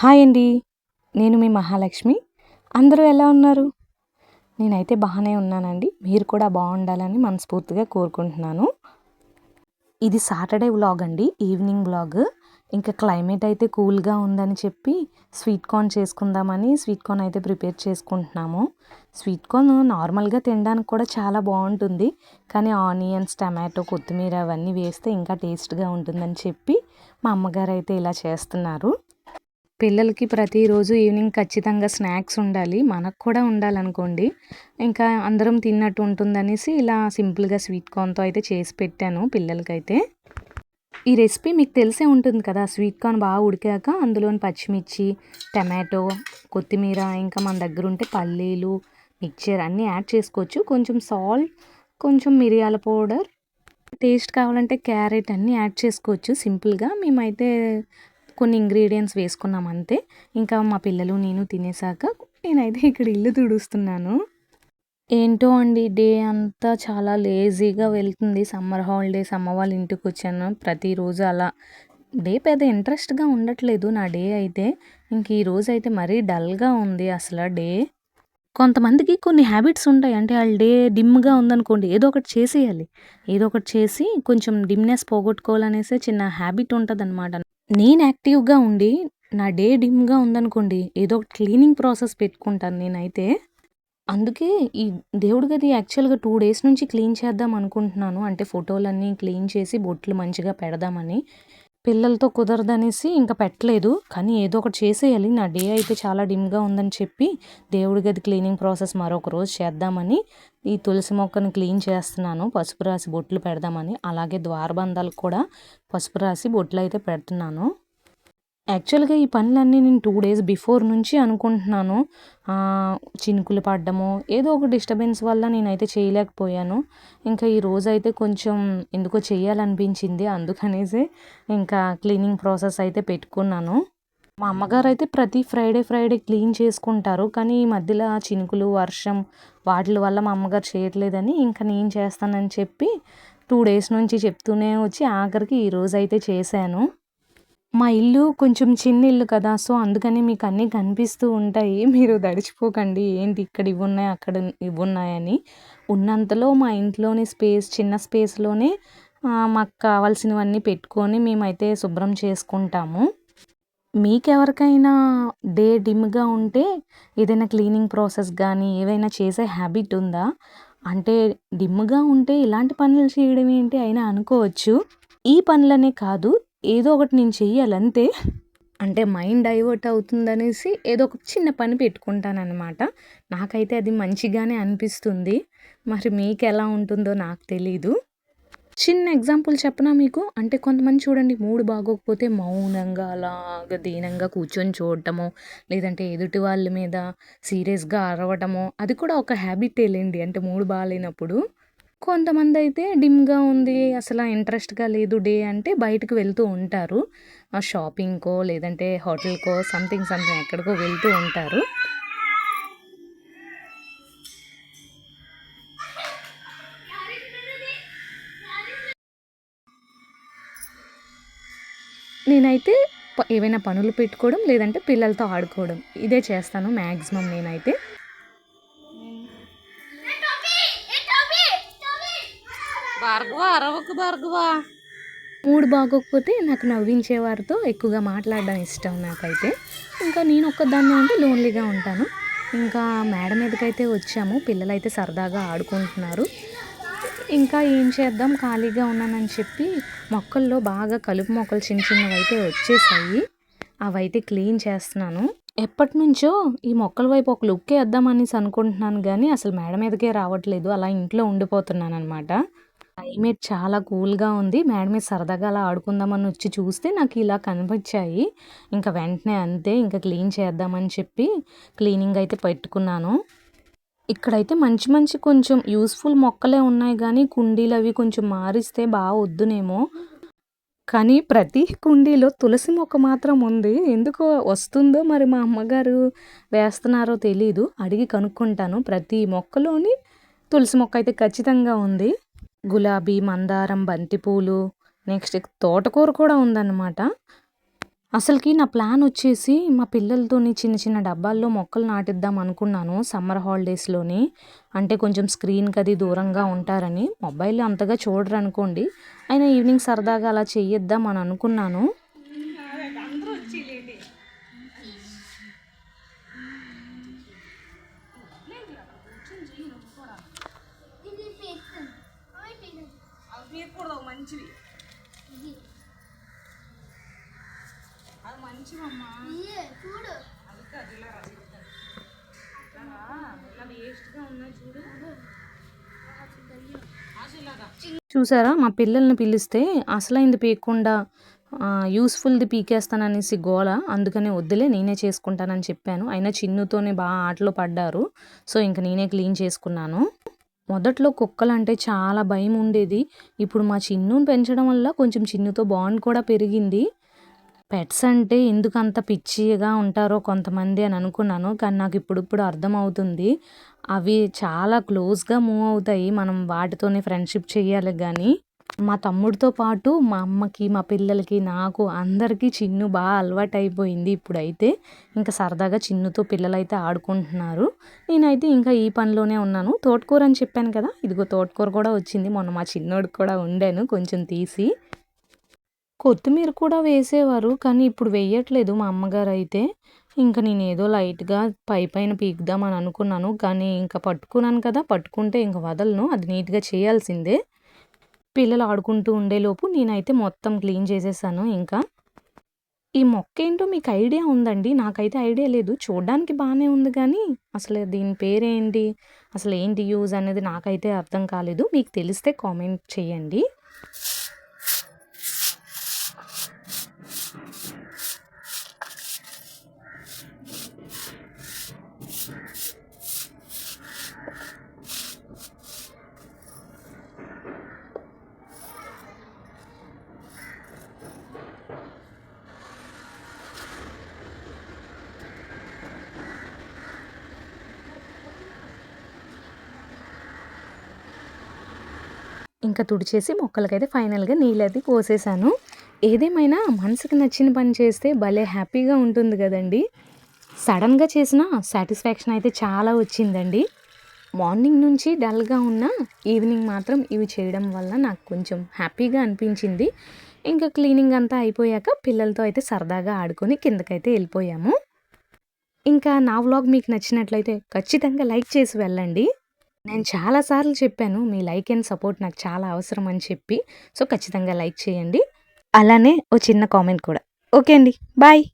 Hi అండి. నేను మీ మహాలక్ష్మి. అందరూ ఎలా ఉన్నారు? నేనైతే బాగానే ఉన్నానండి. మీరు కూడా బాగుండాలని మనస్ఫూర్తిగా కోరుకుంటున్నాను. ఇది సాటర్డే వ్లాగ్ అండి ఈవినింగ్ వ్లాగ్. ఇంకా క్లైమేట్ అయితే కూల్గా ఉందని చెప్పి స్వీట్ కార్న్ చేసుకుందామని స్వీట్ కార్న్ అయితే ప్రిపేర్ చేసుకుంటున్నాము. స్వీట్ కార్న్ నార్మల్గా తినడానికి కూడా చాలా బాగుంటుంది. కానీ ఆనియన్స్ టమాటో కొత్తిమీర అవన్నీ వేస్తే ఇంకా టేస్ట్గా ఉంటుందని చెప్పి మా అమ్మగారు అయితే ఇలా చేస్తున్నారు. పిల్లలకి ప్రతిరోజు ఈవినింగ్ ఖచ్చితంగా స్నాక్స్ ఉండాలి. మనకు కూడా ఉండాలనుకోండి. ఇంకా అందరం తిన్నట్టు ఉంటుందనేసి ఇలా సింపుల్గా స్వీట్ కార్న్తో అయితే చేసి పెట్టాను పిల్లలకైతే. ఈ రెసిపీ మీకు తెలిసే ఉంటుంది కదా స్వీట్ కార్న్ బాగా ఉడికాక అందులోని పచ్చిమిర్చి టమాటో కొత్తిమీర ఇంకా మన దగ్గర ఉంటే పల్లీలు మిక్చర్ అన్నీ యాడ్ చేసుకోవచ్చు. కొంచెం సాల్ట్ కొంచెం మిరియాల పౌడర్ టేస్ట్ కావాలంటే క్యారెట్ అన్నీ యాడ్ చేసుకోవచ్చు. సింపుల్గా మేమైతే కొన్ని ఇంగ్రీడియంట్స్ వేసుకున్నాం అంతే. ఇంకా మా పిల్లలు నేను తినేసాక నేనైతే ఇక్కడ ఇల్లు తుడుస్తున్నాను. ఏంటో అండి డే అంతా చాలా లేజీగా వెళ్తుంది. సమ్మర్ హాలిడేస్ అమ్మ వాళ్ళ ఇంటికి వచ్చాను. ప్రతిరోజు అలా. డే పెద్ద ఇంట్రెస్ట్గా ఉండట్లేదు నా డే అయితే. ఇంక ఈ రోజు అయితే మరీ డల్గా ఉంది అసలు డే. కొంతమందికి కొన్ని హ్యాబిట్స్ ఉంటాయి. అంటే వాళ్ళ డే డిమ్గా ఉందనుకోండి ఏదో ఒకటి చేసేయాలి. ఏదో ఒకటి చేసి కొంచెం డిమ్నెస్ పోగొట్టుకోవాలనేసి చిన్న హ్యాబిట్ ఉంటుంది నేను యాక్టివ్గా ఉండి నా డే డిమ్గా ఉందనుకోండి ఏదో ఒకటి క్లీనింగ్ ప్రాసెస్ పెట్టుకుంటాను నేనైతే. అందుకే ఈ దేవుడి గది యాక్చువల్గా టూ డేస్ నుంచి క్లీన్ చేద్దాం అనుకుంటున్నాను. అంటే ఫోటోలన్నీ క్లీన్ చేసి బొట్లు మంచిగా పెడదామని. పిల్లలతో కుదరదనేసి ఇంకా పెట్టలేదు. కానీ ఏదో ఒకటి చేసేయాలి. నా డే అయితే చాలా డిమ్గా ఉందని చెప్పి దేవుడి గది క్లీనింగ్ ప్రాసెస్ మరొక రోజు చేద్దామని ఈ తులసి మొక్కను క్లీన్ చేస్తున్నాను. పసుపు రాసి బొట్లు పెడదామని అలాగే ద్వారబంధాలకు కూడా పసుపు రాసి బొట్లు అయితే పెడుతున్నాను. యాక్చువల్గా ఈ పనులన్నీ నేను టూ డేస్ బిఫోర్ నుంచి అనుకుంటున్నాను. చినుకులు పడ్డము ఏదో ఒక డిస్టర్బెన్స్ వల్ల నేనైతే చేయలేకపోయాను. ఇంకా ఈ రోజు అయితే కొంచెం ఎందుకో చేయాలనిపించింది అందుకనేసి ఇంకా క్లీనింగ్ ప్రాసెస్ అయితే పెట్టుకున్నాను. మా అమ్మగారు అయితే ప్రతి ఫ్రైడే ఫ్రైడే క్లీన్ చేసుకుంటారు కానీ ఈ మధ్యలో చినుకులు వర్షం వాటి వల్ల మా అమ్మగారు చేయట్లేదని ఇంకా నేను చేస్తానని చెప్పి టూ డేస్ నుంచి చెప్తూనే వచ్చి ఆఖరికి ఈరోజు అయితే చేశాను. మా ఇల్లు కొంచెం చిన్న ఇల్లు కదా సో అందుకని మీకు అన్నీ కనిపిస్తూ ఉంటాయి. మీరు దడిచిపోకండి. ఏంటి ఇక్కడ ఇవి ఉన్నాయి అక్కడ ఇవి ఉన్నాయని. ఉన్నంతలో మా ఇంట్లోని స్పేస్ చిన్న స్పేస్లోనే మాకు కావాల్సినవన్నీ పెట్టుకొని మేమైతే శుభ్రం చేసుకుంటాము. మీకెవరికైనా డే డిమ్గా ఉంటే ఏదైనా క్లీనింగ్ ప్రాసెస్ కానీ ఏదైనా చేసే హ్యాబిట్ ఉందా? అంటే డిమ్గా ఉంటే ఇలాంటి పనులు చేయడం ఏంటి అయినా అనుకోవచ్చు. ఈ పనులనే కాదు ఏదో ఒకటి నేను చెయ్యాలంతే. అంటే మైండ్ డైవర్ట్ అవుతుందనేసి ఏదో ఒక చిన్న పని పెట్టుకుంటానన్నమాట. నాకైతే అది మంచిగానే అనిపిస్తుంది. మరి మీకు ఎలా ఉంటుందో నాకు తెలీదు. చిన్న ఎగ్జాంపుల్ చెప్పనా మీకు? అంటే కొంతమంది చూడండి మూడు బాగోకపోతే మౌనంగా అలాగ దీనంగా కూర్చొని చూడటము లేదంటే ఎదుటి వాళ్ళ మీద సీరియస్గా అరవటము అది కూడా ఒక హ్యాబిటే లేండి. అంటే మూడు బాగాలేనప్పుడు కొంతమంది అయితే డిమ్గా ఉంది అసలు ఇంట్రెస్ట్గా లేదు డే అంటే బయటకు వెళ్తూ ఉంటారు. షాపింగ్కో లేదంటే హోటల్కో సంథింగ్ సంథింగ్ ఎక్కడికో వెళ్తూ ఉంటారు. నేనైతే ఏవైనా పనులు పెట్టుకోవడం లేదంటే పిల్లలతో ఆడుకోవడం ఇదే చేస్తాను మ్యాక్సిమం నేనైతే. భార్గవ అరవకు భార్గవ. మూడు బాగోకపోతే నాకు నవ్వించే వారితో ఎక్కువగా మాట్లాడడం ఇష్టం నాకైతే. ఇంకా నేను ఒక్కదాన్ని ఉంటే లోన్లీగా ఉంటాను. ఇంకా మేడ మీదకైతే వచ్చాము. పిల్లలైతే సరదాగా ఆడుకుంటున్నారు. ఇంకా ఏం చేద్దాం? ఖాళీగా ఉన్నానని చెప్పి మొక్కల్లో బాగా కలుపు మొక్కలు చిన్న చిన్నవి అయితే వచ్చేసాయి. అవైతే క్లీన్ చేస్తున్నాను. ఎప్పటి నుంచో ఈ మొక్కల వైపు ఒక లుక్ వేద్దామనేసి అనుకుంటున్నాను కానీ అసలు మేడ మీదకే రావట్లేదు. అలా ఇంట్లో ఉండిపోతున్నాను అనమాట క్లైమేట్ చాలా కూల్గా ఉంది. మేడం మీద సరదాగా అలా ఆడుకుందామని వచ్చి చూస్తే నాకు ఇలా కనిపించాయి. ఇంకా వెంటనే అంతే ఇంకా క్లీన్ చేద్దామని చెప్పి క్లీనింగ్ అయితే పెట్టుకున్నాను. ఇక్కడైతే మంచి మంచి కొంచెం యూస్ఫుల్ మొక్కలే ఉన్నాయి కానీ కుండీలు అవి కొంచెం మారిస్తే బాగా వద్దునేమో. కానీ ప్రతి కుండీలో తులసి మొక్క మాత్రం ఉంది. ఎందుకో వస్తుందో మరి మా అమ్మగారు వేస్తున్నారో తెలీదు. అడిగి కనుక్కుంటాను. ప్రతి మొక్కలోని తులసి మొక్క అయితే ఖచ్చితంగా ఉంది. గులాబీ మందారం బంతిపూలు నెక్స్ట్ తోటకూర కూడా ఉందన్నమాట అసలుకి నా ప్లాన్ వచ్చేసి మా పిల్లలతోని చిన్న చిన్న డబ్బాల్లో మొక్కలు నాటిద్దాం అనుకున్నాను సమ్మర్ హాలిడేస్‌లోని. అంటే కొంచెం స్క్రీన్‌కి అది దూరంగా ఉంటారని. మొబైల్ అంతగా చూడరు అనుకోండి. అయినా ఈవినింగ్ సరదాగా అలా చేయిద్దాం అని అనుకున్నాను. అది మంచివమ్మా ఇయ్యే, చూడు అది ఇలా. ఇలా వేస్ట్గా ఉన్నాయి చూసారా మా పిల్లల్ని పిలిస్తే అసలైంది పీకకుండా ఆహ్, యూజ్‌ఫుల్‌ది పీకేస్తాననేసి గోల. అందుకనే వద్దులే నేనే చేసుకుంటానని చెప్పాను. అయినా చిన్నుతోనే బా ఆటలో పడ్డారు. సో, ఇంక నేనే క్లీన్ చేసుకున్నాను. మొదట్లో కుక్కలంటే చాలా భయం ఉండేది. ఇప్పుడు మా చిన్నుని పెంచడం వల్ల కొంచెం చిన్నుతో బాండ్ కూడా పెరిగింది. పెట్స్ అంటే ఎందుకంత పిచ్చిగా ఉంటారో కొంతమంది అని అనుకున్నాను. కానీ నాకు ఇప్పుడిప్పుడు అర్థమవుతుంది. అవి చాలా క్లోజ్‌గా మూవ్ అవుతాయి. మనం వాటితోనే ఫ్రెండ్‌షిప్ చేయాలి కానీ మా తమ్ముడితో పాటు మా అమ్మకి, మా పిల్లలకి, నాకు అందరికీ చిన్ను బాగా అలవాటు అయిపోయింది ఇప్పుడైతే. ఇంకా సరదాగా చిన్నుతో పిల్లలైతే ఆడుకుంటున్నారు. నేనైతే ఇంకా ఈ పనిలోనే ఉన్నాను. తోటకూర అని చెప్పాను కదా! ఇదిగో తోటకూర కూడా వచ్చింది. మొన్న మా చిన్నోడికి కూడా ఉండాను కొంచెం తీసి. కొత్తిమీర కూడా వేసేవారు. కానీ ఇప్పుడు వేయట్లేదు మా అమ్మగారు అయితే ఇంక ఏదో లైట్‌గా పై పైన పీకుదామని అనుకున్నాను. కానీ ఇంకా పట్టుకున్నాను కదా! పట్టుకుంటే ఇంక వదలను. అది నీట్‌గా చేయాల్సిందే. పిల్లలు ఆడుకుంటూ ఉండేలోపు నేనైతే మొత్తం క్లీన్ చేసేసాను ఇంకా. ఈ మొక్క ఏంటో మీకు ఐడియా ఉందండి? నాకైతే ఐడియా లేదు. చూడ్డానికి బాగానే ఉంది కానీ అసలు దీని పేరేంటి? అసలేంటి యూజ్ అనేది నాకైతే అర్థం కాలేదు. మీకు తెలిస్తే కామెంట్ చేయండి. ఇంకా తుడిచేసి మొక్కలకైతే ఫైనల్‌గా నీళ్ళది పోసేసాను. ఏదేమైనా మనసుకి నచ్చిన పని చేస్తే భలే హ్యాపీగా ఉంటుంది కదండి సడన్గా చేసిన సాటిస్ఫాక్షన్ అయితే చాలా వచ్చిందండి. మార్నింగ్ నుంచి డల్‌గా ఉన్న ఈవినింగ్ మాత్రం ఇవి చేయడం వల్ల నాకు కొంచెం హ్యాపీగా అనిపించింది. ఇంకా క్లీనింగ్ అంతా అయిపోయాక పిల్లలతో అయితే సరదాగా ఆడుకొని కిందకైతే వెళ్ళిపోయాము ఇంకా నా వ్లాగ్ మీకు నచ్చినట్లయితే ఖచ్చితంగా లైక్ చేసి వెళ్ళండి. నేను చాలా సార్లు చెప్పాను. మీ లైక్ అండ్ సపోర్ట్ నాకు చాలా అవసరం అని చెప్పి. సో, ఖచ్చితంగా లైక్ చేయండి. అలానే ఓ చిన్న కామెంట్ కూడా. ఓకే అండి. బాయ్.